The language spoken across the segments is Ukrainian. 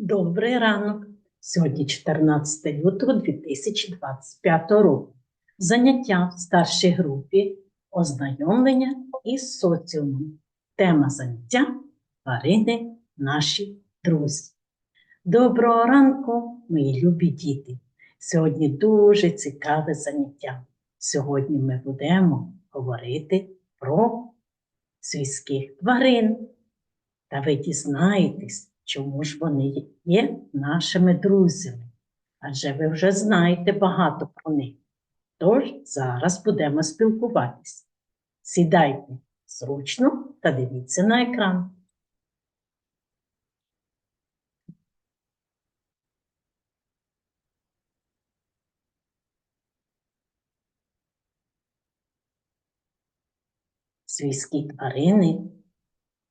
Добрий ранок. Сьогодні 14 лютого 2025 року. Заняття в старшій групі ознайомлення із соціумом. Тема заняття тварини наші друзі. Доброго ранку, мої любі діти! Сьогодні дуже цікаве заняття. Сьогодні ми будемо говорити про свійських тварин. Та ви дізнаєтесь, чому ж вони є нашими друзями. Адже ви вже знаєте багато про них. Тож зараз будемо спілкуватись. Сідайте зручно та дивіться на екран. Свійські тварини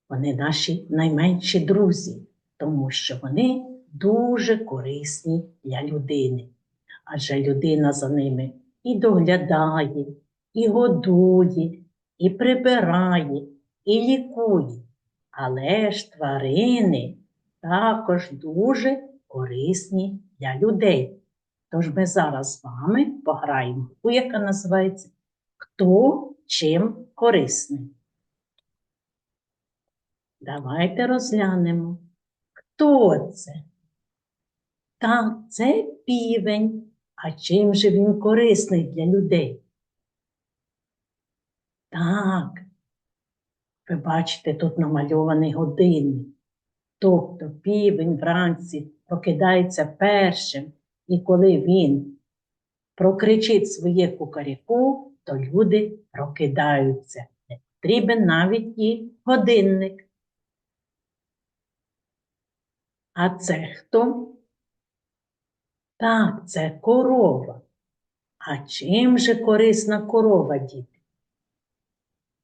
вони наші найменші друзі, тому що вони дуже корисні для людини. Адже людина за ними і доглядає, і годує, і прибирає, і лікує. Але ж тварини також дуже корисні для людей. Тож ми зараз з вами пограємо, у яка називається Хто чим корисний. Давайте розглянемо. Хто це? Так, це півень. А чим же він корисний для людей? Так, ви бачите, тут намальований годинник. Тобто півень вранці прокидається першим, і коли він прокричить своє кукаріку, то люди прокидаються. Не потрібен навіть і годинник. А це хто? Так, це корова. А чим же корисна корова, діти?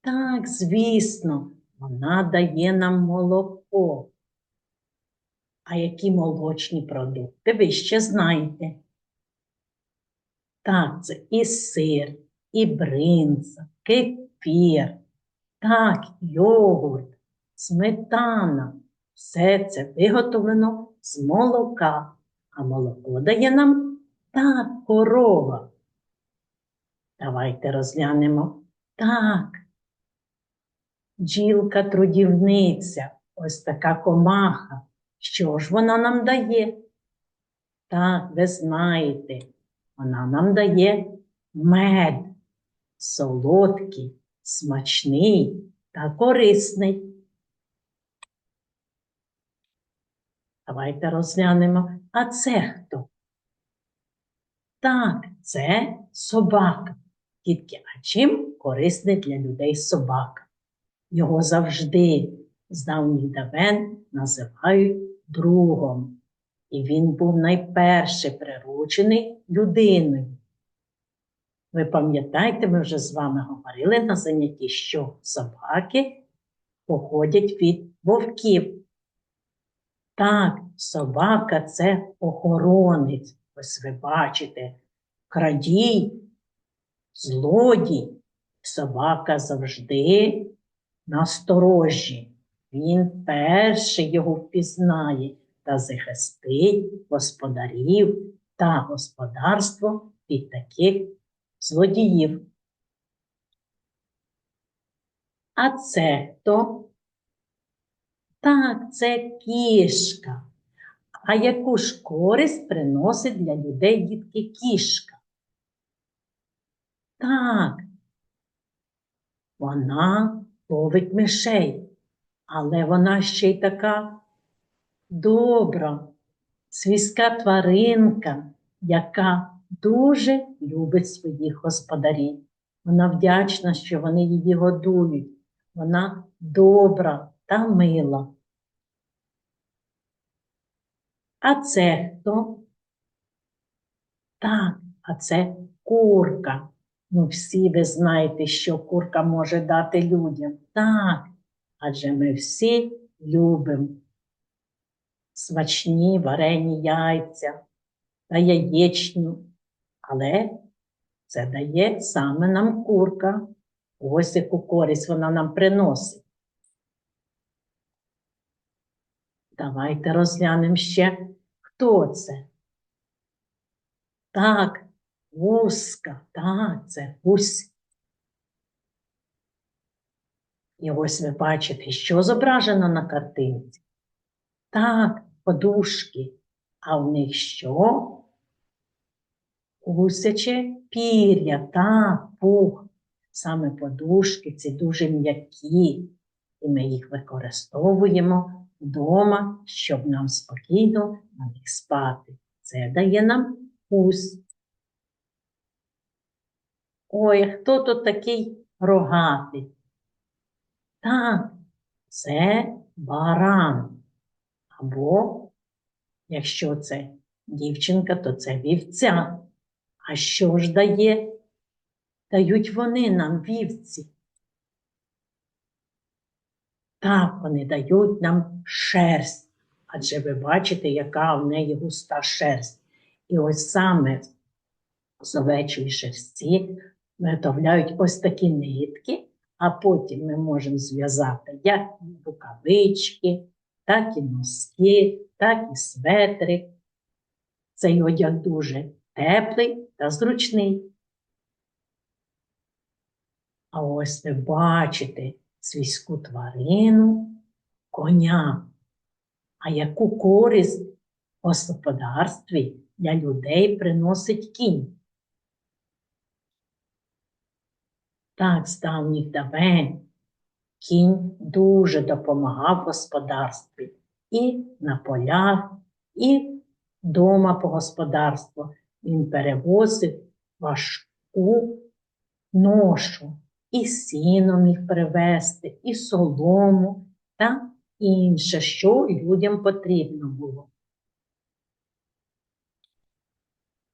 Так, звісно, вона дає нам молоко. А які молочні продукти ви ще знаєте? Так, це і сир, і бринза, кефір, так, йогурт, сметана. Все це виготовлено з молока, а молоко дає нам так корова. Давайте розглянемо так. Джілка трудівниця, ось така комаха. Що ж вона нам дає? Так, ви знаєте, вона нам дає мед, солодкий, смачний та корисний. Давайте розглянемо. А це хто? Так, це собака. Дітки, а чим корисний для людей собака? Його завжди з давніх давен називають другом. І він був найперше приручений людиною. Ви пам'ятаєте, ми вже з вами говорили на занятті, що собаки походять від вовків. Так, собака це охоронець. Ось ви бачите, крадій, злодій. Собака завжди насторожі. Він перший його впізнає та захистить господарів та господарство від таких злодіїв. А це хто? Так, це кішка. А яку ж користь приносить для людей дітки кішка? Так, вона ловить мишей, але вона ще й така добра, свійська тваринка, яка дуже любить своїх господарів. Вона вдячна, що вони її годують. Вона добра та мила. А це хто? Так, а це курка. Ну, всі ви знаєте, що курка може дати людям. Так, адже ми всі любимо смачні варені яйця та яєчню. Але це дає саме нам курка. Ось яку користь вона нам приносить. Давайте розглянемо ще, хто це. Так, гуска, так, це гусь. І ось ви бачите, що зображено на картинці. Так, подушки. А в них що? Гусяче пір'я, так, пух. Саме подушки ці дуже м'які, і ми їх використовуємо вдома, щоб нам спокійно на них спати. Це дає нам гусь. Ой, хто тут такий рогатий? Так, це баран. Або, якщо це дівчинка, то це вівця. А що ж дає? Дають вони нам вівці. Так, вони дають нам шерсть. Адже ви бачите, яка в неї густа шерсть. І ось саме з овечої шерсті виготовляють ось такі нитки, а потім ми можемо зв'язати як рукавички, так і носки, так і светри. Цей одяг дуже теплий та зручний. А ось ви бачите свійську тварину, коня. А яку користь в господарстві для людей приносить кінь? Так, з давніх давен кінь дуже допомагав господарстві і на полях, і вдома по господарству. Він перевозив важку ношу, і сіно міг привезти, і солому та інше, що людям потрібно було.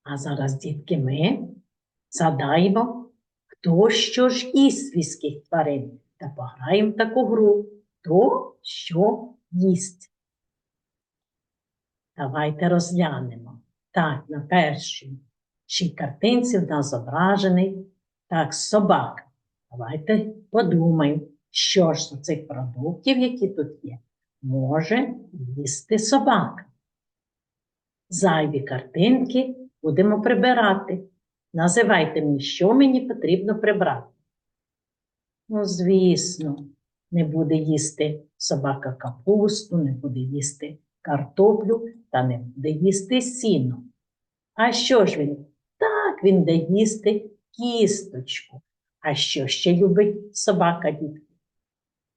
А зараз, дітки, ми задаємо, хто що ж їсть свійських тварин, та пограємо таку гру, хто що їсть. Давайте розглянемо. Так, на першій шій картинці в нас зображений так, собака. Давайте подумаємо, що ж з цих продуктів, які тут є, може їсти собака. Зайві картинки будемо прибирати. Називайте мені, що мені потрібно прибрати. Ну, звісно, не буде їсти собака капусту, не буде їсти картоплю та не буде їсти сіно. А що ж він? Так, він буде їсти кісточку. А що ще любить собака дітки?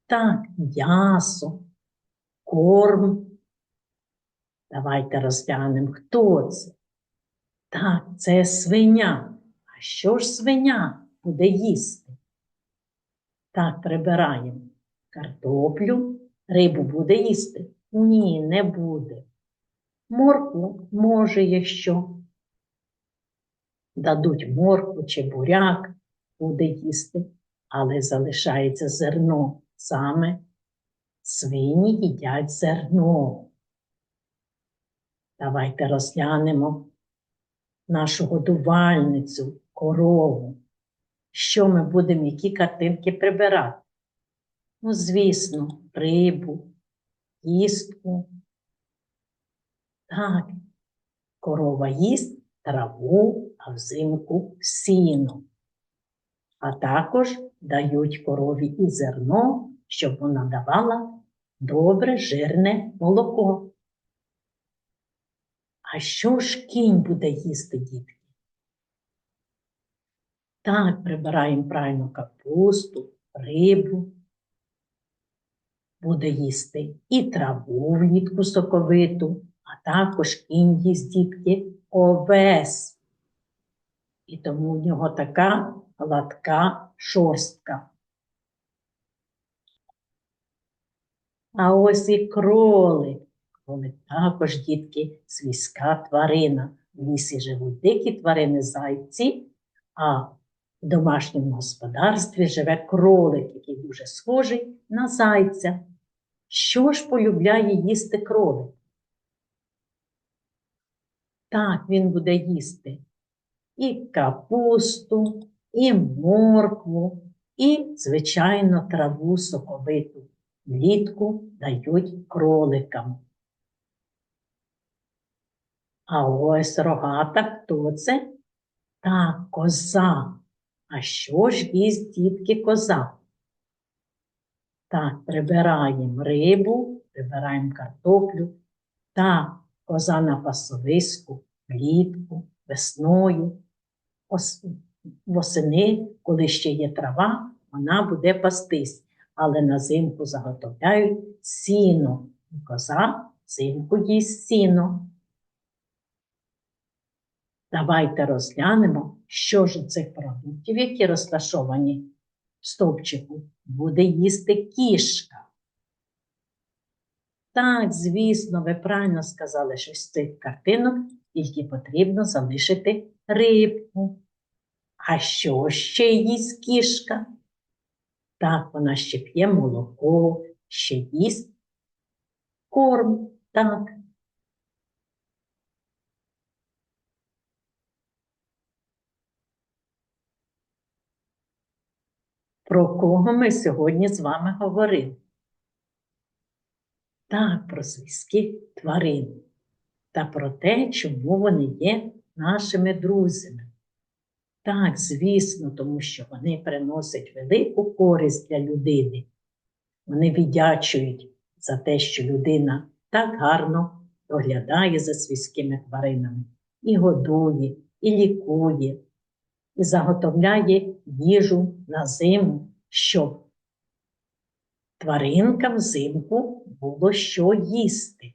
Так, м'ясо, корм. Давайте розглянемо, хто це. Так, це свиня. А що ж свиня буде їсти? Так, прибираємо картоплю, рибу буде їсти? Ні, не буде. Моркву може, якщо дадуть моркву чи буряк, буде їсти, але залишається зерно. Саме свині їдять зерно. Давайте розглянемо нашу годувальницю, корову. Що ми будемо, які картинки прибирати? Ну, звісно, рибу, кістку. Так, корова їсть траву, а взимку сіно. А також дають корові і зерно, щоб вона давала добре жирне молоко. А що ж кінь буде їсти, дітки? Так, прибираємо правильно капусту, рибу. Буде їсти і траву влітку соковиту, а також кінь їсть дітки овес. І тому в нього така гладка шорстка. А ось і кролик. Кролик також, дітки, свійська тварина. В лісі живуть дикі тварини зайці, а в домашньому господарстві живе кролик, який дуже схожий на зайця. Що ж полюбляє їсти кролик? Так, він буде їсти і капусту, і моркву, і, звичайно, траву соковиту. Влітку дають кроликам. А ось рогата, хто це? Так, коза. А що ж їсть дітки коза? Так, прибираємо рибу, прибираємо картоплю. Так, коза на пасовиску, влітку, весною. Ос- Восени, коли ще є трава, вона буде пастись, але на зимку заготовляють сіно. Коза взимку їсть сіно. Давайте розглянемо, що ж у цих продуктів, які розташовані в стовпчику, буде їсти кішка. Так, звісно, ви правильно сказали, що з цих картинок тільки потрібно залишити рибку. А що ще їсть кішка? Так, вона ще п'є молоко, ще їсть корм. Так. Про кого ми сьогодні з вами говорили? Так, про свійських тварин та про те, чому вони є нашими друзями. Так, звісно, тому що вони приносять велику користь для людини. Вони віддячують за те, що людина так гарно доглядає за свійськими тваринами і годує, і лікує, і заготовляє їжу на зиму, щоб тваринкам взимку було що їсти.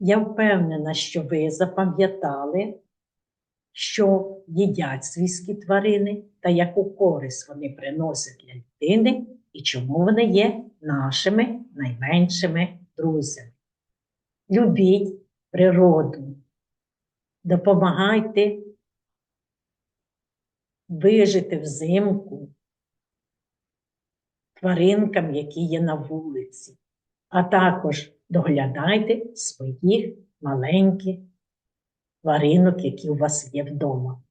Я впевнена, що ви запам'ятали, що їдять свійські тварини та яку користь вони приносять для людини і чому вони є нашими найменшими друзями. Любіть природу, допомагайте вижити взимку тваринкам, які є на вулиці, а також доглядайте своїх маленьких тваринок, які у вас є вдома.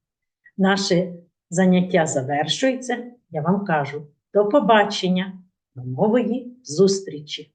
Наше заняття завершується. Я вам кажу до побачення, до нової зустрічі!